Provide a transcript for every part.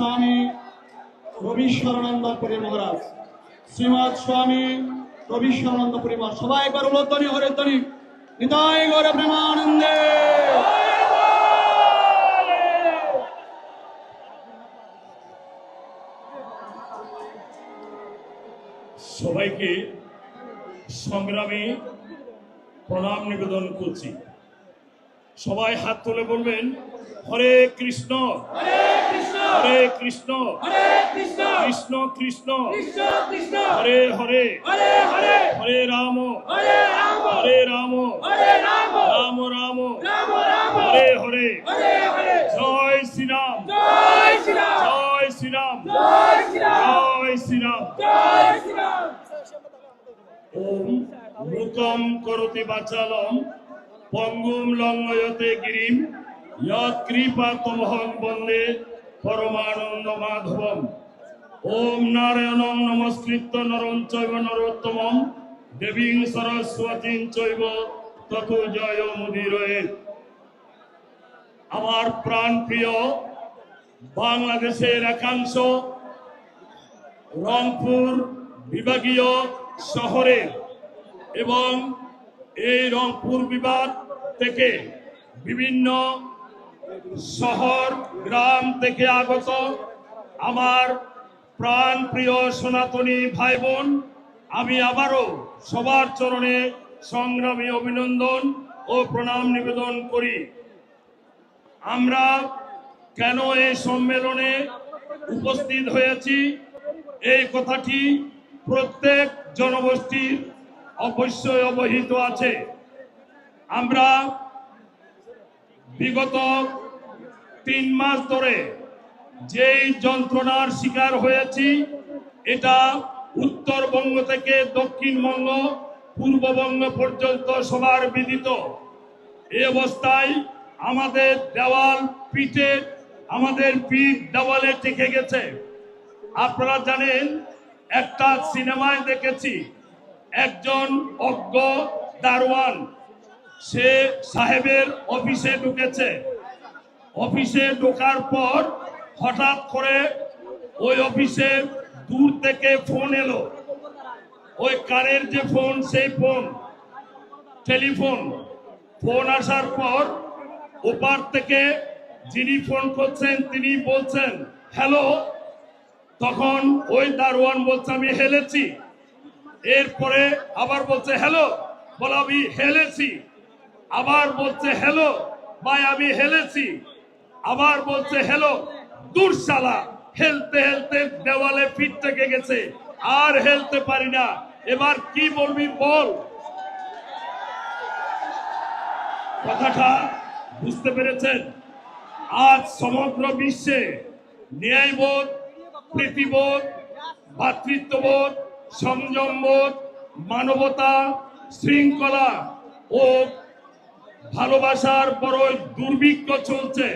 স্বামী রবীশ্বরানন্দ পুরী মহারাজ। শ্রীমৎ স্বামী রবীশ্বরানন্দ পুরী মহারাজ। সবাই একবার উলোধ্বনি, হরিধ্বনি। নিতাই গৌর প্রেমানন্দে। সবাইকে সংগ্রামী প্রণাম নিবেদন করছি। সবাই হাত তুলে বলবেন, হরে কৃষ্ণ। হরে কৃষ্ণ। কৃষ্ণ। কৃষ্ণ হরে হরে। হরে রাম। হরে রাম। রাম। রাম। হরে হরে। জয় শ্রীরাম। জয় শ্রীরাম। জয় শ্রীরাম। ওম মুকম করতি বাচালম পঙ্গুম লঙ্ঘয়তে গিরিম যৎ কৃপা তমহং বন্দে। পরমানন্দ মাধবম ওম নারায়ণম নমস্কৃত নরম চৈব নরোত্তমম। দেবীং সরস্বতীং চৈব তত জয় মুদিরয়ে। আমার প্রাণ প্রিয় বাংলাদেশের একাংশ রংপুর বিভাগীয় শহরে এবং এই রংপুর বিভাগ থেকে বিভিন্ন শহর, গ্রাম থেকে আগত আমার প্রাণ প্রিয় সনাতনী ভাই বোন আমি আবারও সবার চরণে সংগ্রামী অভিনন্দন ও প্রণাম নিবেদন করি। আমরা কেন এই সম্মেলনে উপস্থিত হয়েছি? এই কথাটি প্রত্যেক জনগোষ্ঠীর অবশ্যই অবহিত আছে। আমরা বিগত তিন মাস ধরে যেই যন্ত্রণার শিকার হয়েছি, এটা উত্তরবঙ্গ থেকে দক্ষিণবঙ্গ, পূর্ববঙ্গ পর্যন্ত সবার বিদিত এ অবস্থায় আমাদের দেওয়াল পিঠে, আমাদের পিঠ দেওয়ালে টিকে গেছে। আপনারা জানেন, একটা সিনেমায় দেখেছি, একজন অজ্ঞ দারোয়ান সে সাহেবের অফিসে ঢুকেছে। অফিসে ঢোকার পর হঠাৎ করে ওই অফিসে দূর থেকে ফোন এলো। ওই কারের যে ফোন, সেই ফোন, টেলিফোন। ফোন আসার পর ওপার থেকে যিনি ফোন করছেন, তিনি বলছেন, হ্যালো। তখন ওই দারোয়ান বলছে, আমি হেলেছি। এরপরে আবার বলছে, হ্যালো। বলে, আমি হেলেছি। আবার বলছে হ্যালো ভাই, আমি হেলেছি। আবার বলছে হ্যালো দুরশালা, হেলতে হেলতে দেওয়ালে পিঠ থেকে গেছে, আর হেলতে পারি না। এবার কি বলবি বল? কথাটা বুঝতে পেরেছেন? আজ সমগ্র বিশ্বে ন্যায়বোধ, প্রীতিবোধ, ভাতৃত্ববোধ, সংযমবোধ, মানবতা, শৃঙ্খলা ও ভালোবাসার বড় দুর্ভিক্ষ চলছে।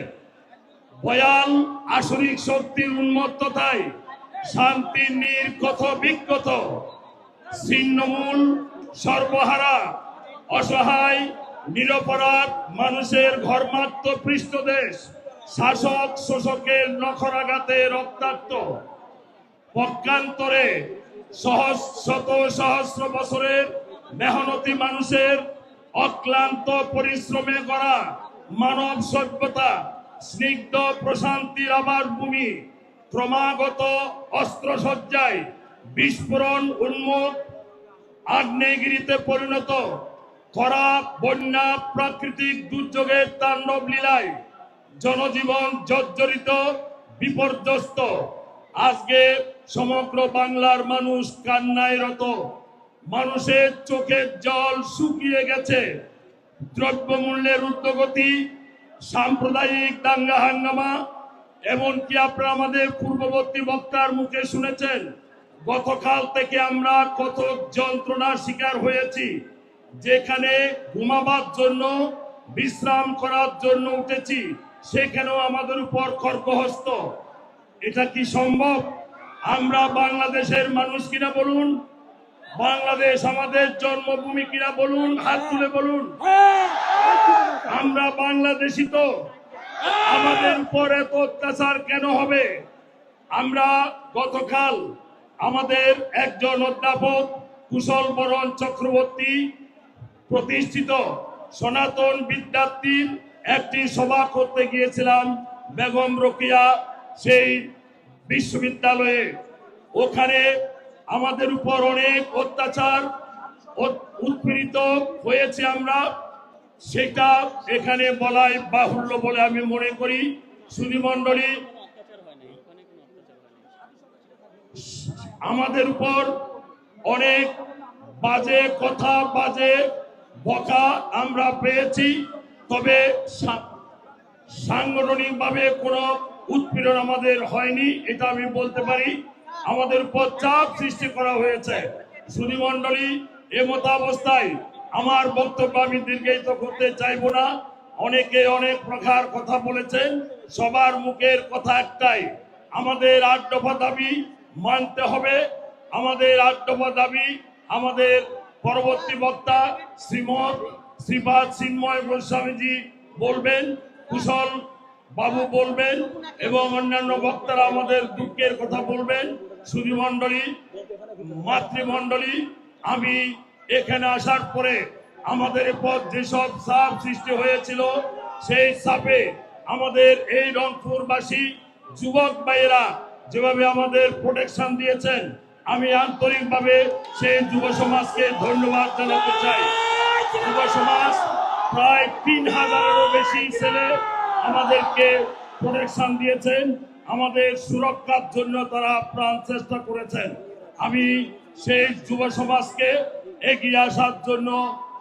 ভয়াল আসরিক শক্তির উন্মত্ততায় শান্তির নির্কথ বিক্ষত। ছিন্নমূল, সর্বহারা, অসহায়, নিরপরাধ মানুষের ঘর্মাত্ম পৃষ্ঠদেশ, শাসক শোষকের নখরাঘাতে রক্তাক্ত। পক্ষান্তরে সহস শত সহস্র বছরের মেহনতি মানুষের অক্লান্ত পরিশ্রমে করা মানব সভ্যতা, স্নিগ্ধ প্রশান্তির আবার ভূমি, ক্রমাগত অস্ত্রসজ্জায় বিস্ফোরণ উন্মুখ আগ্নেয়গিরিতে পরিণত খরা বন্যা প্রাকৃতিক দুর্যোগের তাণ্ডব লীলায় জনজীবন জর্জরিত, বিপর্যস্ত। আজকে সমগ্র বাংলার মানুষ কান্নায় রত। মানুষের চোখের জল শুকিয়ে গেছে। দ্রব্যমূল্যের ঊর্ধ্বগতি, সাম্প্রদায়িক দাঙ্গা হাঙ্গামা, এমনকি আপনারা আমাদের পূর্ববর্তী বক্তার মুখে শুনেছেন, গতকাল থেকে আমরা কত যন্ত্রণার শিকার হয়েছি, যেখানে ঘুমাবার জন্য, বিশ্রাম করার জন্য উঠেছি, সেখানেও আমাদের উপর খর্গহস্ত এটা কি সম্ভব? আমরা বাংলাদেশের মানুষ কিনা বলুন? বাংলাদেশ আমাদের জন্মভূমি কিনা বলুন, হাত তুলে বলুন। আমরা বাংলাদেশি তো। আমাদের উপর এত অত্যাচার কেন হবে? আমরা গতকাল আমাদের একজন অধ্যাপক কুশল বরণ চক্রবর্তী প্রতিষ্ঠিত সনাতন বিদ্যার্থীর একটি সভা করতে গিয়েছিলাম বেগম রোকিয়া সেই বিশ্ববিদ্যালয়ে। ওখানে আমাদের উপর অনেক অত্যাচার উৎপীড়িত হয়েছে আমরা। সেটা এখানে বলাই বাহুল্য বলে আমি মনে করি। সুধীমণ্ডলী আমাদের উপর অনেক বাজে কথা, বাজে বকা আমরা পেয়েছি। তবে সাংগঠনিকভাবে কোনো উৎপীড়ন আমাদের হয়নি, এটা আমি বলতে পারি। আমাদের উপর চাপ সৃষ্টি করা হয়েছে। সুধীমণ্ডলী এ মতাবস্থায় আমার বক্তব্য আমি দীর্ঘায়িত করতে চাইব না। অনেকে অনেক প্রকার কথা বলেছেন। সবার মুখের কথা একটাই, আমাদের আট দফা দাবি মানতে হবে। আমাদের আট দফা দাবি আমাদের পরবর্তী বক্তা শ্রীমৎ শ্রীপাদ চিন্ময় গোস্বামীজি বলবেন, কুশল বাবু বলবেন এবং অন্যান্য বক্তারা আমাদের দুঃখের কথা বলবেন। সুধীমণ্ডলী, মাতৃমণ্ডলী, আমি এখানে আসার পরে আমাদের পর যেসব সাপ সৃষ্টি হয়েছিল, সেই সাপে আমাদের এই রংপুরবাসী যুবক ভাইয়েরা যেভাবে আমাদের প্রোটেকশন দিয়েছেন, আমি আন্তরিকভাবে সেই যুব সমাজকে ধন্যবাদ জানাতে চাই। যুব সমাজ, প্রায় তিন হাজারেরও বেশি ছেলে আমাদেরকে প্রোটেকশন দিয়েছেন। আমাদের সুরক্ষার জন্য তারা প্রাণ চেষ্টা করেছেন। আমি সেই যুব সমাজকে এগিয়ে আসার জন্য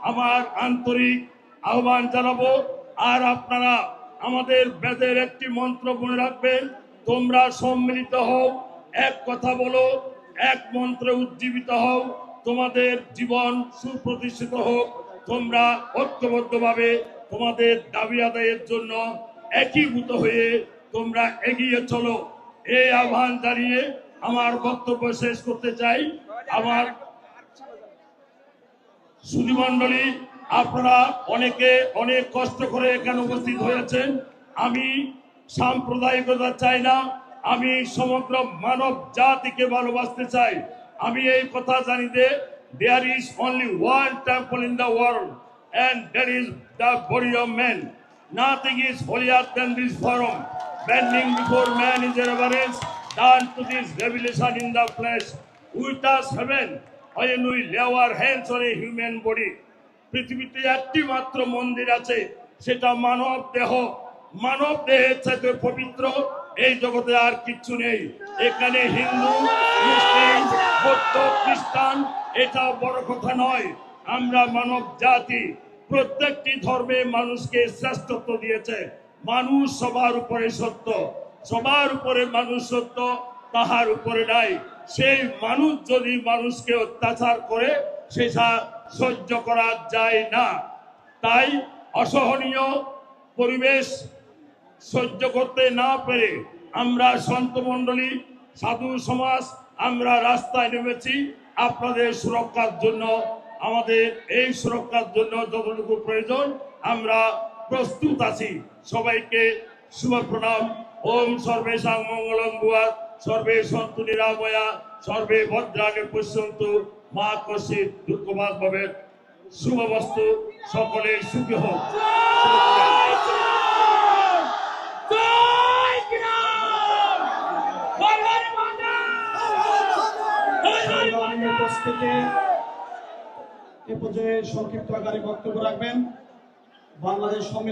আমার আন্তরিক আহ্বান জানাব। আর আপনারা আমাদের বেদের একটি মন্ত্র মনে রাখবেন, তোমরা সম্মিলিত হও, এক কথা বলো, এক মন্ত্রে উজ্জীবিত হও, তোমাদের জীবন সুপ্রতিষ্ঠিত হোক, তোমরা ঐক্যবদ্ধভাবে তোমাদের দাবি আদায়ের জন্য একীভূত হয়ে তোমরা এগিয়ে চলো। এই আহ্বান জানিয়ে আমার বক্তব্য শেষ করতে চাই। আমার সুধীমণ্ডলী আপনারা অনেকে অনেক কষ্ট করে এখানে উপস্থিত হয়েছেন। আমি সাম্প্রদায়িকতা চাই না। আমি সমগ্র মানব জাতিকে ভালোবাসতে চাই। আমি এই কথা জানি যে there is only one temple in the world and that is the body of man Nothing is holier than this forum. Bending before man is reverence done to this revelation in the flesh. With us heaven, when we lay our hands on a human body. পৃথিবীতে একটি মাত্র মন্দির আছে সেটা মানব দেহ মানব দেহের চাইতে পবিত্র এই জগতে আর কিচ্ছু নেই এখানে হিন্দু মুসলিম বৌদ্ধ খ্রিস্টান এটা বড় কথা নয় আমরা মানব জাতি প্রত্যেকটি ধর্মে মানুষকে শ্রেষ্ঠত্ব দিয়েছে মানুষ সবার উপরে সত্য, সবার উপরে মানুষ সত্য, তাহার উপরে নাই। সেই মানুষ যদি মানুষকে অত্যাচার করে সেটা সহ্য করা যায় না। তাই অসহনীয় পরিবেশ সহ্য করতে না পেরে আমরা সন্ত মণ্ডলী, সাধু সমাজ, আমরা রাস্তায় নেমেছি। আপনাদের সুরক্ষার জন্য, আমাদের এই সুরক্ষার জন্য যতটুকু প্রয়োজন, আমরা প্রস্তুত আছি সবাইকে শুভ প্রণাম ওম সর্বেশাং মঙ্গলং বুয়া সর্বে সন্তু নিরাময়া সর্বে ভদ্রাণী পশ্যন্তু মা কশিত দুঃখবাদ ভাবে শুভ বস্তু সকলের সুখী হোক এ পর্যায়ে সংক্ষিপ্ত আকারে বক্তব্য রাখবেন বাংলাদেশ